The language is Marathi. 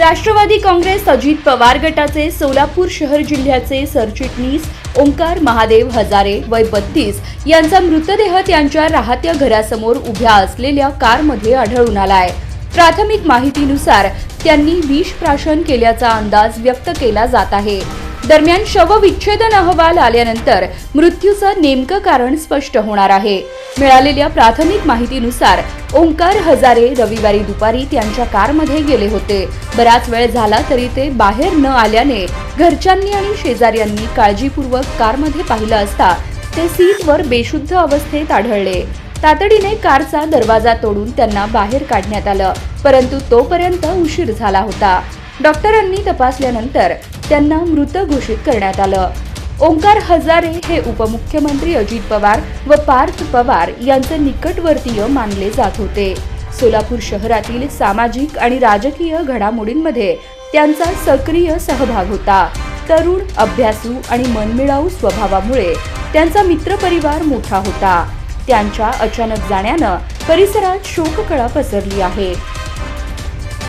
राष्ट्रवादी काँग्रेस अजित पवार गटाचे सोलापूर शहर जिल्ह्याचे सरचिटणीस ओंकार महादेव हजारे वय बत्तीस यांचा मृतदेह त्यांच्या राहत्या घरासमोर उभ्या असलेल्या कारमध्ये आढळून आलाय. प्राथमिक माहितीनुसार त्यांनी विष प्राशन केल्याचा अंदाज व्यक्त केला जात आहे. दरम्यान शवविच्छेदन अहवाल आल्यानंतर मृत्यूचं नेमकं कारण स्पष्ट होणार आहे. मिळालेल्या प्राथमिक माहितीनुसार ओंकार हजारे रविवारी दुपारी त्यांच्या कारमध्ये गेले होते. बराच वेळ झाला तरी ते बाहेर न आल्याने घरच्यांनी आणि शेजाऱ्यांनी काळजीपूर्वक कारमध्ये पाहिलं असता ते सीटवर बेशुद्ध अवस्थेत आढळले. तातडीने कारचा दरवाजा तोडून त्यांना बाहेर काढण्यात आलं परंतु तोपर्यंत उशीर झाला होता. डॉक्टरांनी तपासल्यानंतर त्यांना मृत घोषित करण्यात आलं. ओंकार हजारे हे उपमुख्यमंत्री अजित पवार व पार्थ पवार यांचे निकटवर्तीय मानले जात होते. सोलापूर शहरातील सामाजिक आणि राजकीय घडामोडींमध्ये त्यांचा सक्रिय सहभाग होता. तरुण अभ्यासू आणि मनमिळाऊ स्वभावामुळे त्यांचा मित्रपरिवार मोठा होता. त्यांच्या अचानक जाण्यानं परिसरात शोककळा पसरली आहे.